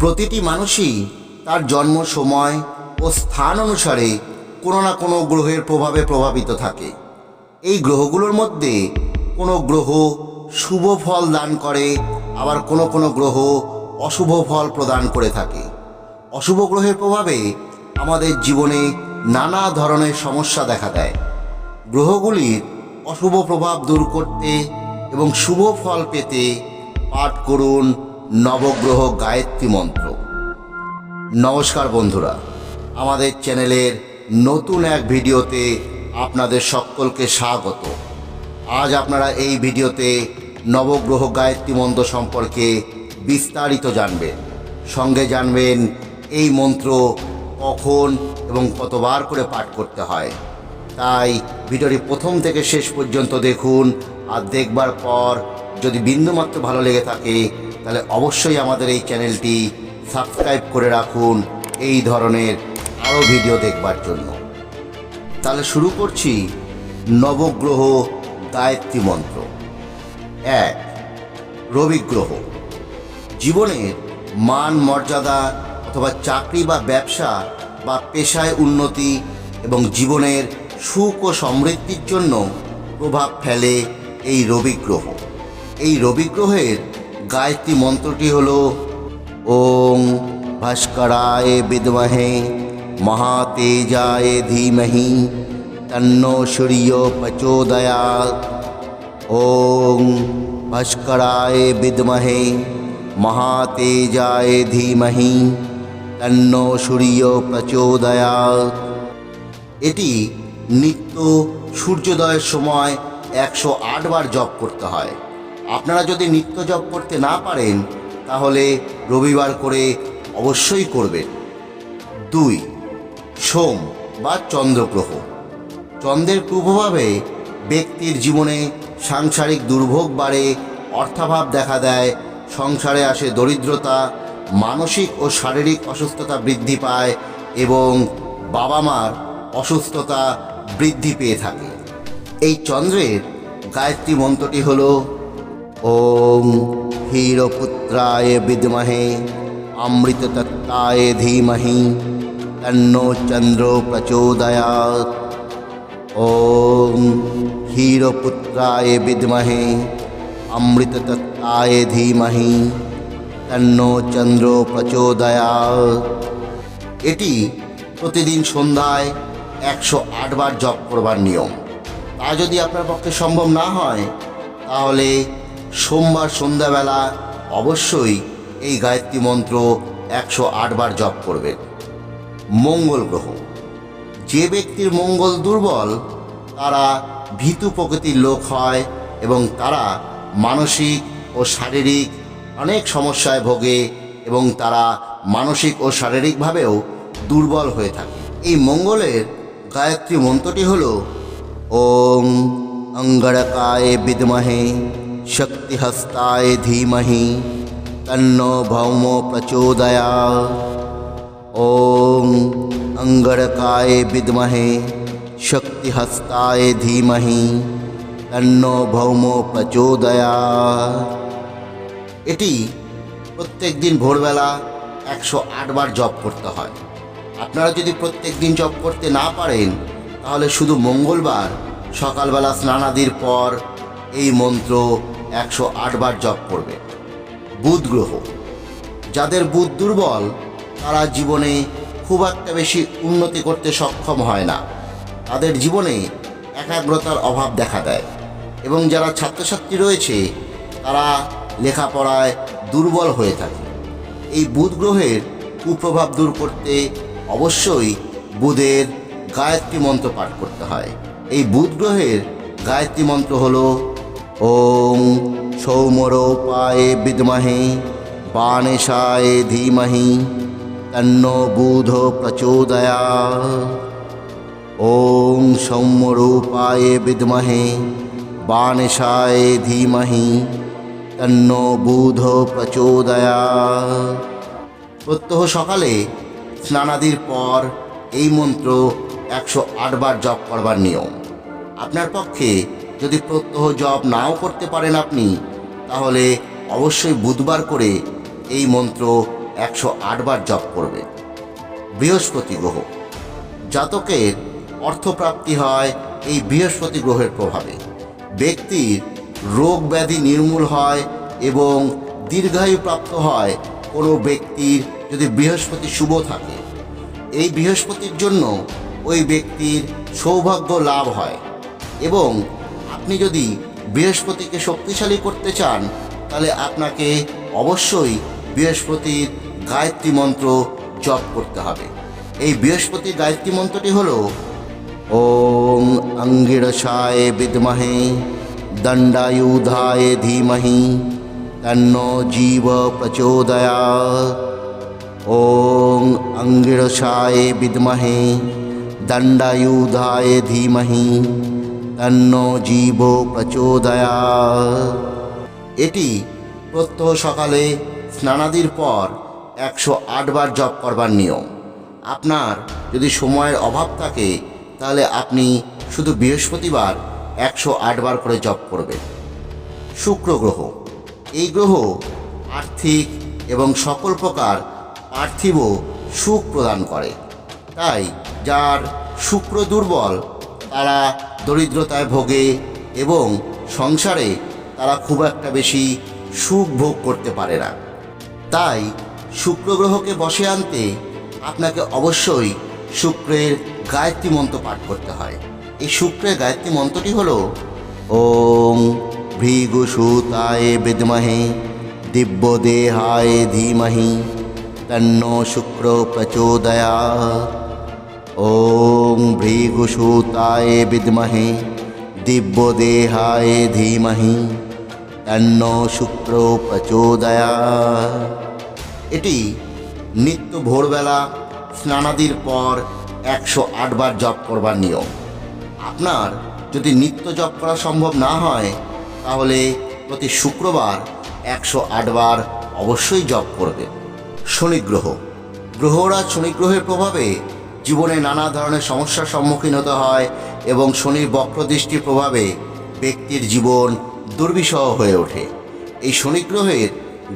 প্রতিটি মানুষই তার জন্ম, সময় ও স্থান অনুসারে কোনো না কোনো গ্রহের প্রভাবে প্রভাবিত থাকে। এই গ্রহগুলোর মধ্যে কোনো গ্রহ শুভ ফল দান করে, আবার কোনো কোনো গ্রহ অশুভ ফল প্রদান করে থাকে। অশুভ গ্রহের প্রভাবে আমাদের জীবনে নানা ধরনের সমস্যা দেখা দেয়। গ্রহগুলির অশুভ প্রভাব দূর করতে এবং শুভ ফল পেতে পাঠ করুন নবগ্রহ গায়ত্রী মন্ত্র। নমস্কার বন্ধুরা, আমাদের চ্যানেলের নতুন এক ভিডিওতে আপনাদের সকলকে স্বাগত। আজ আপনারা এই ভিডিওতে নবগ্রহ গায়ত্রী মন্ত্র সম্পর্কে বিস্তারিত জানবেন। সঙ্গে জানবেন এই মন্ত্র কখন এবং কতবার করে পাঠ করতে হয়। তাই ভিডিওটি প্রথম থেকে শেষ পর্যন্ত দেখুন আর দেখবার পর যদি বিন্দুমাত্র ভালো লেগে থাকে তাহলে অবশ্যই আমাদের এই চ্যানেলটি সাবস্ক্রাইব করে রাখুন এই ধরনের আরও ভিডিও দেখবার জন্য। তাহলে শুরু করছি নবগ্রহ গায়ত্রী মন্ত্র। এক রবি গ্রহ জীবনের মান, মর্যাদা অথবা চাকরি বা ব্যবসা বা পেশায় উন্নতি এবং জীবনের সুখ ও সমৃদ্ধির জন্য প্রভাব ফেলে এই রবি গ্রহ এই রবি গ্রহের গায়ত্রী মন্ত্রটি হল, ওং ভাস্করায় বিদ্মহে, মহাতেজায় ধীমহি, তন্নো সূর্য প্রচোদয়াৎ। ওং ভাস্করায় বিদ্মহে, মহাতেজায় ধীমহি, তন্নো সূর্য প্রচোদয়াৎ। এটি নিত্য সূর্যোদয়ের সময় একশো আট বার জপ করতে হয়। আপনারা যদি নিত্য জপ করতে না পারেন, তাহলে রবিবার করে অবশ্যই করবেন। দুই, সোম বা চন্দ্রগ্রহ। চন্দ্রের কুপ্রভাবে ব্যক্তির জীবনে সাংসারিক দুর্ভোগ বাড়ে, অর্থাভাব দেখা দেয়, সংসারে আসে দরিদ্রতা, মানসিক ও শারীরিক অসুস্থতা বৃদ্ধি পায় এবং বাবা মার অসুস্থতা বৃদ্ধি পেয়ে থাকে। এই চন্দ্রের গায়ত্রী মন্ত্রটি হল ওম হীরপুত্রায় বিদ্মহে, অমৃততত্তায় ধীমহি, তন্নো চন্দ্র প্রচোদয়াৎ। ওম হীরপুত্রায় বিদ্মহে, অমৃততত্তায় ধীমহি, তন্নো চন্দ্র প্রচোদয়াৎ। এটি প্রতিদিন সন্ধ্যায় একশো বার জপ করবার নিয়ম। তা যদি আপনার পক্ষে সম্ভব না হয়, তাহলে সোমবার সন্ধ্যাবেলা অবশ্যই এই গায়ত্রী মন্ত্র একশো বার জপ করবেন মঙ্গল গ্রহ। যে ব্যক্তির মঙ্গল দুর্বল, তারা ভীতু প্রকৃতির লোক হয় এবং তারা মানসিক ও শারীরিক অনেক সমস্যায় ভোগে এবং তারা মানসিক ও শারীরিকভাবেও দুর্বল হয়ে থাকে। এই মঙ্গলের গায়ত্রী মন্ত্রটি হল ওং অঙ্গরকায় বিদ্মহে শক্তিহস্তায় ধীমহি তন্ন ভৌম প্রচোদয়া ওং অঙ্গরকায় বিদ্মহে শক্তিহস্তায় ধীমহি তন্ন ভৌম প্রচোদয়া এটি প্রত্যেক দিন ভোরবেলা একশো আট বার জপ করতে হয়। আপনারা যদি প্রত্যেক দিন জপ করতে না পারেন, তাহলে শুধু মঙ্গলবার সকালবেলা স্নানাদির পর এই মন্ত্র একশো বার জপ করবে। বুধ গ্রহ যাদের বুধ দুর্বল, তারা জীবনে খুব একটা বেশি উন্নতি করতে সক্ষম হয় না। তাদের জীবনে একাগ্রতার অভাব দেখা দেয় এবং যারা ছাত্রছাত্রী রয়েছে, তারা লেখাপড়ায় দুর্বল হয়ে থাকে। এই বুধ গ্রহের কুপ্রভাব দূর করতে অবশ্যই বুধের গায়ত্রী মন্ত্র পাঠ করতে হয়। এই বুধ গ্রহের গায়ত্রী মন্ত্র হল ওং সৌমরোপায়ে বিদ্মহে বাণেশায় ধীমহি, তন্ন বুধ প্রচোদয়া ওং সৌম্যরূপায় বিদ্মহে বাণেশায় ধীমহি, তন্ন বুধ প্রচোদয়া প্রত্যহ সকালে স্নানাদির পর এই মন্ত্র একশো বার জপ করবার নিয়ম। আপনার পক্ষে যদি প্রত্যহ জপ নাও করতে পারেন আপনি, তাহলে অবশ্যই বুধবার করে এই মন্ত্র একশো আটবার জপ করবেন বৃহস্পতি গ্রহ। জাতকের অর্থপ্রাপ্তি হয় এই বৃহস্পতি গ্রহের প্রভাবে। ব্যক্তির রোগ ব্যাধি নির্মূল হয় এবং দীর্ঘায়ু প্রাপ্ত হয় কোনো ব্যক্তির যদি বৃহস্পতি শুভ থাকে। এই বৃহস্পতির জন্য ওই ব্যক্তির সৌভাগ্য লাভ হয় এবং আপনি যদি বৃহস্পতিকে শক্তিশালী করতে চান, তাহলে আপনাকে অবশ্যই বৃহস্পতির গায়ত্রী মন্ত্র জপ করতে হবে। এই বৃহস্পতির গায়ত্রী মন্ত্রটি হলো, ওম অঙ্গিরসায় বিদ্মহে, দণ্ডায়ুধায় ধীমহি, তন্ন জীব প্রচোদয়া। ওম অঙ্গিরসায় বিদ্মহে, দণ্ডায়ুধায় ধীমহি তন্ন জীব প্রচোদয়া। এটি প্রত্যহ সকালে স্নানাদির পর একশো আটবার জপ করবার নিয়ম। আপনার যদি সময়ের অভাব থাকে, তাহলে আপনি শুধু বৃহস্পতিবার একশো আটবার করে জপ করবেন। শুক্র গ্রহ। এই গ্রহ আর্থিক এবং সকল প্রকার পার্থিব সুখ প্রদান করে। তাই যার শুক্র দুর্বল তারা দরিদ্রতায় ভোগে এবং সংসারে তারা খুব একটা বেশি সুখ ভোগ করতে পারে না। তাই শুক্র গ্রহকে বসে আনতে আপনাকে অবশ্যই শুক্রের গায়ত্রী মন্ত্র পাঠ করতে হয়। এই শুক্রের গায়ত্রী মন্ত্রটি হলো, ওম ভৃগুসূতায় বিদ্মহে, দিব্যদেহায় ধীমহি, তন্ন শুক্র প্রচোদয়া ওম ভৃগুসূতায় বিদ্মহে, দিব্যদেহায় ধীমহি তন্ন শুক্র প্রচোদয়া। এটি নিত্য ভোরবেলা স্নানাদির পর একশো আটবার জপ করবার নিয়ম। আপনার যদি নিত্য জপ করা সম্ভব না হয়, তাহলে প্রতি শুক্রবার একশো আটবার অবশ্যই জপ করবে শনি গ্রহ গ্রহরাজ শনি গ্রহের প্রভাবে জীবনে নানা ধরনের সমস্যার সম্মুখীন হতে হয় এবং শনির বক্রদৃষ্টির প্রভাবে ব্যক্তির জীবন দুর্বিষহ হয়ে ওঠে। এই শনি গ্রহের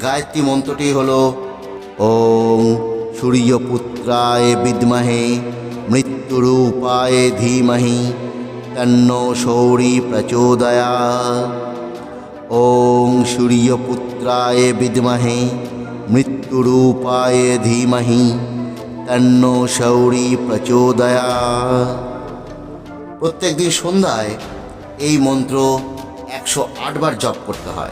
গায়ত্রী মন্ত্রটি হল ওম সূর্যপুত্রায় বিদ্মহে, মৃত্যুরূপায় ধীমহি, তন্ন শৌরি প্রচোদয়া। ওম সূর্যপুত্রায় বিদ্মহে, মৃত্যুরূপায় ধীমহি তন্ন শৌরি প্রচোদয়া। প্রত্যেকদিন সন্ধ্যায় এই মন্ত্র একশো আটবার জপ করতে হয়।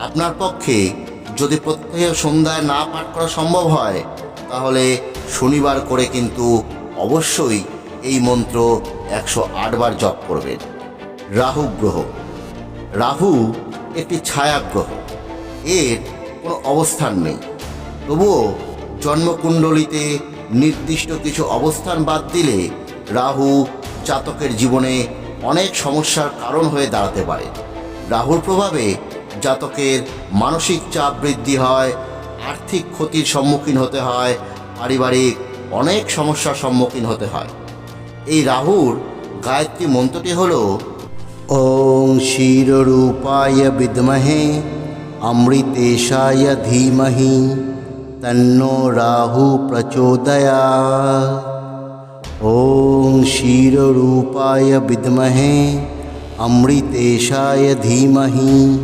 আপনার পক্ষে যদি প্রত্যেক সন্ধ্যায় না পাঠ করা সম্ভব হয়, তাহলে শনিবার করে কিন্তু অবশ্যই এই মন্ত্র একশো আটবার জপ করবেন। রাহু গ্রহ। রাহু একটি ছায়া গ্রহ। এর কোনো অবস্থান নেই। তবুও জন্মকুণ্ডলিতে নির্দিষ্ট কিছু অবস্থান বাদ দিলে রাহু জাতকের জীবনে অনেক সমস্যার কারণ হয়ে দাঁড়াতে পারে। রাহুর প্রভাবে জাতকের মানসিক চাপ বৃদ্ধি হয়, আর্থিক ক্ষতির সম্মুখীন হতে হয়, পারিবারিক অনেক সমস্যার সম্মুখীন হতে হয়। এই রাহুর গায়ত্রী মন্ত্রটি হল, ওং ক্ষীররূপায় বিদ্মহে, অমৃতেশায় ধীমহি। রাহু প্রচোদয়া ওং ক্ষীররূপায় বিদ্মহে অমৃতেশায় ধীমহি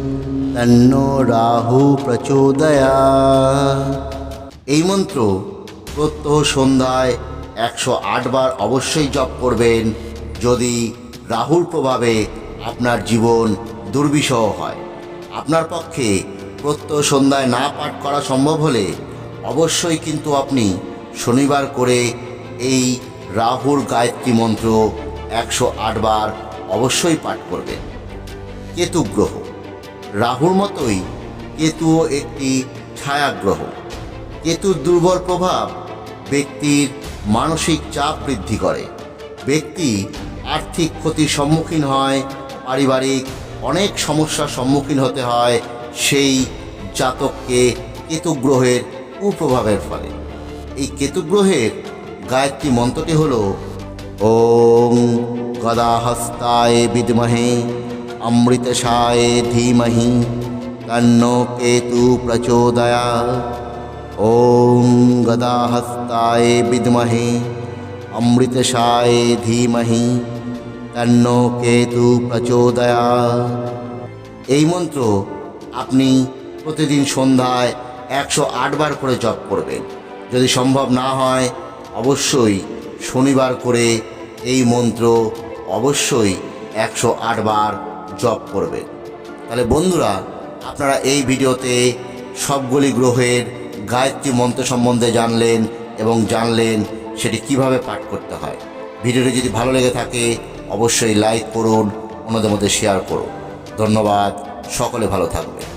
তন্নো রাহু প্রচোদয়া এই মন্ত্র প্রত্যহ সন্ধ্যায় একশো আটবার অবশ্যই জপ করবেন, যদি রাহুর প্রভাবে আপনার জীবন দুর্বিষহ হয়। আপনার পক্ষে প্রত্যহ সন্ধ্যায় না পাঠ করা সম্ভব হলে অবশ্যই কিন্তু আপনি শনিবার করে এই রাহুর গায়ত্রী মন্ত্র একশো আটবার অবশ্যই পাঠ করবেন। কেতু গ্রহ। রাহুর মতোই কেতুও একটি ছায়াগ্রহ কেতুর দুর্বল প্রভাব ব্যক্তির মানসিক চাপ বৃদ্ধি করে। ব্যক্তি আর্থিক ক্ষতির সম্মুখীন হয়, পারিবারিক অনেক সমস্যার সম্মুখীন হতে হয়, সেই জাতককে কেতু গ্রহের কুপ্রভাবের ফলে। এই কেতু গ্রহের গায়ত্রী মন্ত্রটি হল ওম গদাহস্তায় বিদ্মহে, অমৃতসায় ধীমহি, তন্ন কেতু প্রচোদয়া। ওম গদাহস্তায় বিদ্মহে, অমৃতসায় ধীমহি, তন্ন কেতু প্রচোদয়া। এই মন্ত্র আপনি প্রতিদিন সন্ধ্যায় একশো আটবার করে জপ করবেন। যদি সম্ভব না হয়, অবশ্যই শনিবার করে এই মন্ত্র অবশ্যই একশো আটবার জপ করবেন। তাহলে বন্ধুরা, আপনারা এই ভিডিওতে সবগুলি গ্রহের গায়ত্রী মন্ত্র সম্বন্ধে জানলেন এবং জানলেন সেটি কীভাবে পাঠ করতে হয়। ভিডিওটি যদি ভালো লেগে থাকে, অবশ্যই লাইক করুন, অন্যদের মধ্যে শেয়ার করুন। ধন্যবাদ, সকলে ভালো থাকবে